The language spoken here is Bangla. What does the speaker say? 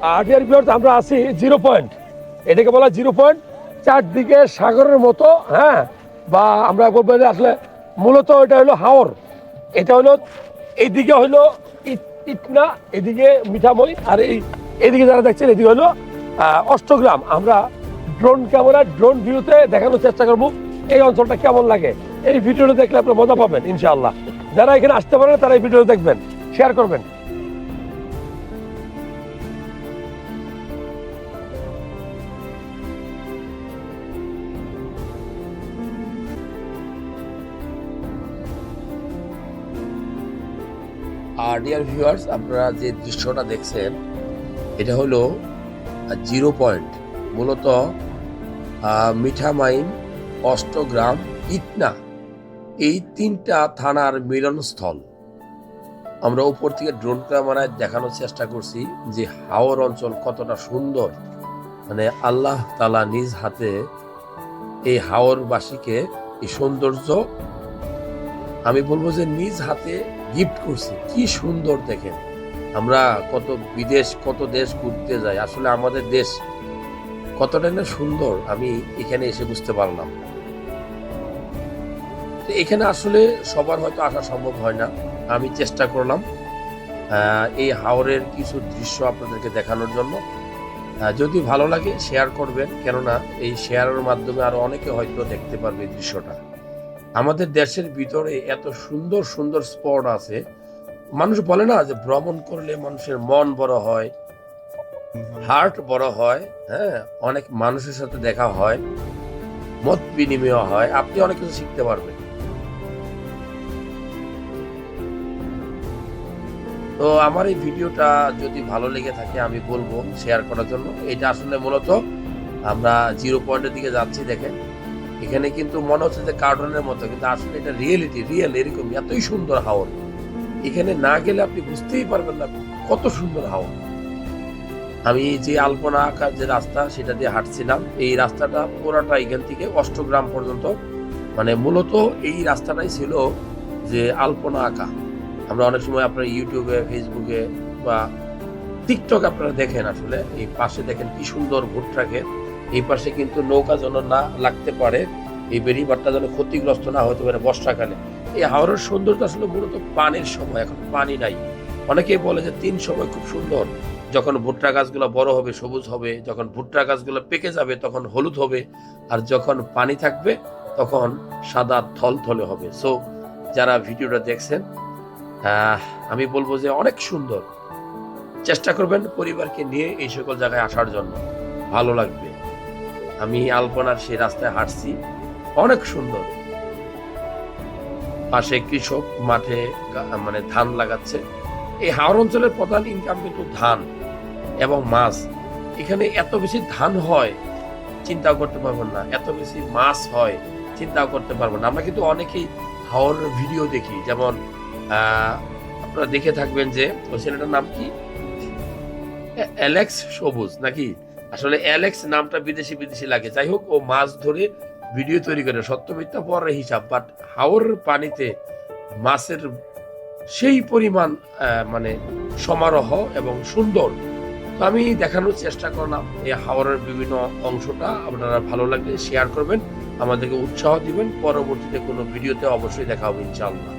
ডিয়ার ভিউয়ার্স আমরা আছি জিরো পয়েন্ট এটাকে বলা জিরো পয়েন্ট চারদিকে সাগরের মতো হ্যাঁ? বা আমরা বলব যে আসলে মূলত এটা হলো হাওর। এটা হলো এইদিকে হলো ইট- ইটনা, এদিকে মিঠামই আর এই এদিকে যারা দেখছেন, এদিকে হলো অষ্টগ্রাম। আমরা ড্রোন ক্যামেরা ড্রোন ভিউতে দেখানোর চেষ্টা করব এই অঞ্চলটা কেমন লাগে। এই ভিডিওটা দেখলে আপনারা মজা পাবেন, ইনশাআল্লাহ। যারা এখানে আসতে পারেন, তারা এই ভিডিও দেখবেন শেয়ার করবেন। ডিয়ার ভিউয়ার্স আপনারা যে দৃশ্যটা দেখছেন, এটা হলো জিরো পয়েন্ট মূলত মিঠামাইন, অষ্টগ্রাম, ইটনা। এই তিনটা থানার মিলনস্থল। আমরা উপর থেকে ড্রোন ক্যামেরায় দেখানোর চেষ্টা করছি যে হাওর অঞ্চল কতটা সুন্দর। মানে আল্লাহ তালা নিজ হাতে এই হাওরবাসীকে এই সৌন্দর্য, আমি বলব যে নিজ হাতে গিফট করছি। কি সুন্দর দেখেন। আমরা কত বিদেশ, কত দেশ ঘুরতে যাই। আসলে আমাদের দেশ কতটা না সুন্দর, আমি এখানে এসে বুঝতে পারলাম। এখানে আসলে সবার হয়তো আসা সম্ভব হয় না। আমি চেষ্টা করলাম এই হাওরের কিছু দৃশ্য আপনাদেরকে দেখানোর জন্য। যদি ভালো লাগে শেয়ার করবেন। কেননা এই শেয়ারের মাধ্যমে আরও অনেকে হয়তো দেখতে পারবে দৃশ্যটা। আমাদের দেশের ভিতরে এত সুন্দর সুন্দর স্পট আছে। মানুষ বলে না যে ভ্রমণ করলে মানুষের মন বড় হয় হার্ট বড় হয় হ্যাঁ? অনেক মানুষের সাথে দেখা হয়, মত বিনিময় হয়, আপনি অনেক কিছু শিখতে পারবেন। তো আমার এই ভিডিওটা যদি ভালো লেগে থাকে, আমি বলব শেয়ার করার জন্য। এটা আসলে মূলত আমরা জিরো পয়েন্টের দিকে যাচ্ছি, দেখেন। এখানে কিন্তু মনে হচ্ছে যে কার্টুনের মতো, কিন্তু আসলে এটা রিয়েলিটি রিয়েল এরকম, এতই সুন্দর হাওর। এখানে না গেলে আপনি বুঝতেই পারবেন না কত সুন্দর হাওর। আমি যে আলপনা আঁকার যে রাস্তা, সেটা দিয়ে হাঁটছিলাম। এই রাস্তাটা পুরাটা এখান থেকে অষ্টগ্রাম পর্যন্ত। মানে মূলত এই রাস্তাটাই ছিল যে আলপনা আঁকা। আমরা অনেক সময় আপনার ইউটিউবে, ফেসবুকে বা টিকটক আপনারা দেখেন আসলে। এই পাশে দেখেন কি সুন্দর ভুট্টা ক্ষেত এই পাশে কিন্তু নৌকা যেন না লাগতে পারে, এই বেরিবারটা যেন ক্ষতিগ্রস্ত না হতে পারে বর্ষাকালে। এই হাওড়ের সৌন্দর্য আসলে মূলত পানির সময়, এখন পানি নাই। অনেকেই বলে যে তিন সময় খুব সুন্দর। যখন ভুট্টা গাছগুলো বড় হবে, সবুজ হবে, যখন ভুট্টা গাছগুলো পেকে যাবে, তখন হলুদ হবে, আর যখন পানি থাকবে, তখন সাদা থল থলে হবে। সো যারা ভিডিওটা দেখছেন আমি বলব যে অনেক সুন্দর। চেষ্টা করবেন পরিবারকে নিয়ে এই সকল জায়গায় আসার জন্য। ভালো লাগবে। আমি আলপনার সেই রাস্তায় হাঁটছি। অনেক সুন্দর। পাশে কৃষক মাঠে মানে ধান লাগাচ্ছে। এই হাওড় অঞ্চলের প্রধান ইনকাম কিন্তু ধান এবং মাছ। এখানে এত বেশি ধান হয়, চিন্তাও করতে পারবেন না। এত বেশি মাছ হয়, চিন্তাও করতে পারবেন না। আমরা কিন্তু অনেকেই হাওড় ভিডিও দেখি। যেমন আপনারা দেখে থাকবেন যে, ওই ছেলেটার নাম কি? অ্যালেক্স সবুজ নাকি? আসলে অ্যালেক্স নামটা বিদেশি বিদেশি লাগে। যাই হোক, ও মাছ ধরে ভিডিও তৈরি করে। সত্য মিথ্যা হিসাব বাট হাওর পানিতে মাছের সেই পরিমাণ মানে সমারোহ এবং সুন্দর। তো আমি দেখানোর চেষ্টা করলাম এই হাওরের বিভিন্ন অংশটা। আপনারা ভালো লাগলে শেয়ার করবেন, আমাদেরকে উৎসাহ দিবেন। পরবর্তীতে কোনো ভিডিওতে অবশ্যই দেখা হবে ইনশাআল্লাহ।